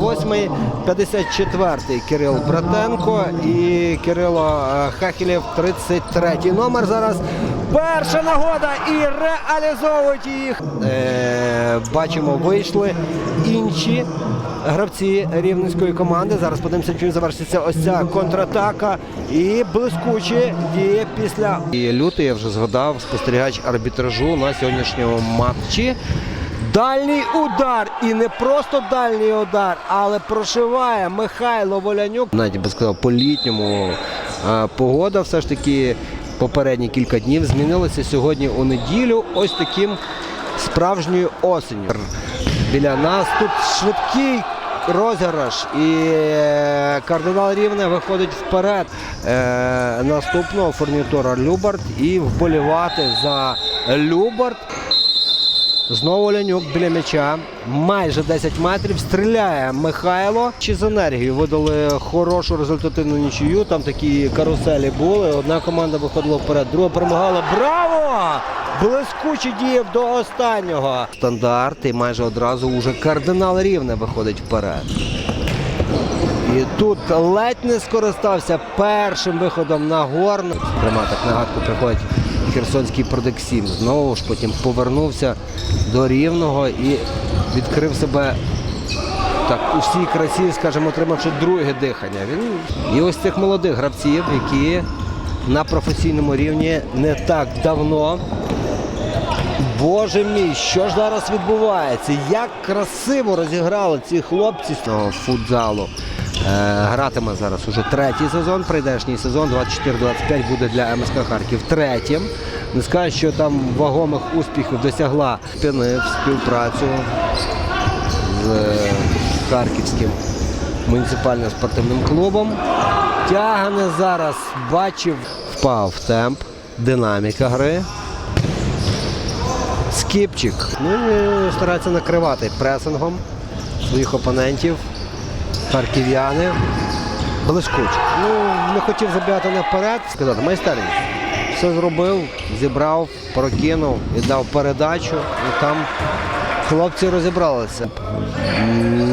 58-й, 54-й Кирил Братенко і Кирило е, Хахілєв, 33-й номер зараз. Перша нагода і реалізовують їх. Е, бачимо, вийшли інші гравці рівненської команди. Зараз подивимося, чим завершиться ось ця контратака. І блискучі діє після. І лютий я вже згадав спостерігач арбітражу на сьогоднішньому матчі. Дальній удар. І не просто дальній удар, але прошиває Михайло Волянюк. Навіть би сказав, по літньому погода все ж таки попередні кілька днів змінилася сьогодні у неділю. Ось таким справжньою осенью. Біля нас тут швидкий розіграш. І е, кардинал Рівне виходить вперед е, наступного фурнітура Любард і вболівати за Любард. Знову Лянюк біля м'яча. Майже 10 метрів. Стріляє Михайло. Чи з енергією видали хорошу результативну нічию. Там такі каруселі були. Одна команда виходила вперед, друга перемагала. Браво! Блискуче діяв до останнього. Стандарт і майже одразу уже кардинал рівне виходить вперед. І тут ледь не скористався першим виходом на горн. Пряма так нагадку приходить Херсонський Продексім. Знову ж потім повернувся до рівного і відкрив себе так у всій красі, скажімо, отримавши друге дихання. Він і ось цих молодих гравців, які на професійному рівні не так давно. Боже мій, що ж зараз відбувається? Як красиво розіграли ці хлопці з того футзалу. Е, гратиме зараз уже третій сезон, прийдешній сезон 24-25 буде для МСК Харків третім. Не скажу, що там вагомих успіхів досягла спинив співпрацю з е, Харківським муніципальним спортивним клубом. Тягане зараз, бачив, впав темп, динаміка гри. Скіпчик. Ну і старається накривати пресингом своїх опонентів. Харків'яни. Блискуче. Ну, не хотів забігати наперед, сказати, майстерність. Все зробив, зібрав, прокинув і дав передачу. І там хлопці розібралися.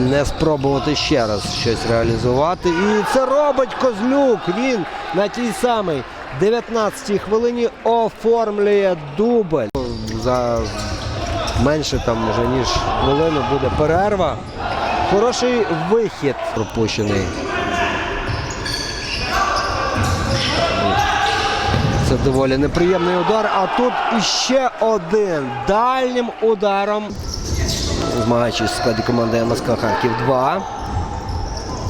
Не спробувати ще раз щось реалізувати. І це робить Козлюк. Він на тій самій 19-й хвилині оформлює дубль. За менше там вже ніж хвилину буде перерва. Хороший вихід пропущений. Це доволі неприємний удар. А тут іще один дальнім ударом. Змагаючись в складі команди МСК Харків 2.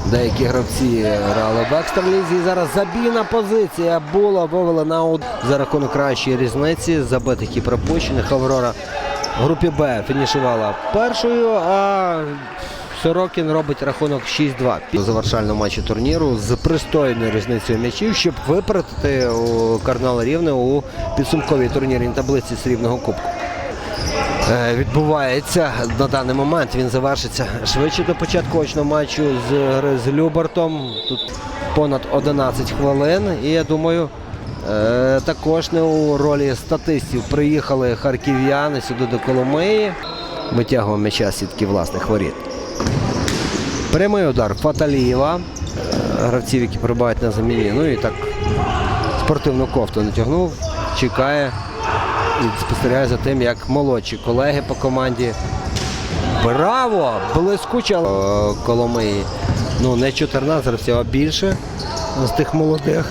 Деякі гравці грали в екстралізі. Зараз забійна позиція була, вивела на уд за рахунок кращої різниці. Забитих і пропущених. Аврора в групі Б фінішувала першою, а Сорокін робить рахунок 6-2 у завершальному матчі турніру з пристойною різницею м'ячів, щоб випередити у Карнала Рівне у підсумковій турнірній таблиці срібного кубку. Е, Відбувається на даний момент. Він завершиться швидше до початку очного матчу з з Любертом. Тут понад 11 хвилин. І я думаю, е, також не у ролі статистів приїхали харків'яни сюди до Коломиї. Витягував м'яча сітки власних воріт. Прямий удар Фаталієва. Гравців, які перебувають на заміні. Ну і так спортивну кофту натягнув, чекає і спостерігає за тим, як молодші колеги по команді. Браво! Блискуча Е, Коломиї. Ну, не 14 гравців, а більше з тих молодих.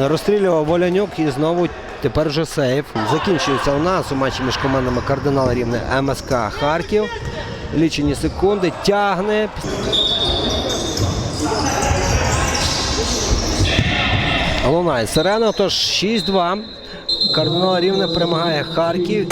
Розстрілював Волянюк і знову тепер вже сейф. Закінчується у нас у матчі між командами Кардинал Рівне МСК Харків. Лічені секунди. Тягне. Лунає сирена, тож 6-2. Кардинал Рівне перемагає Харків.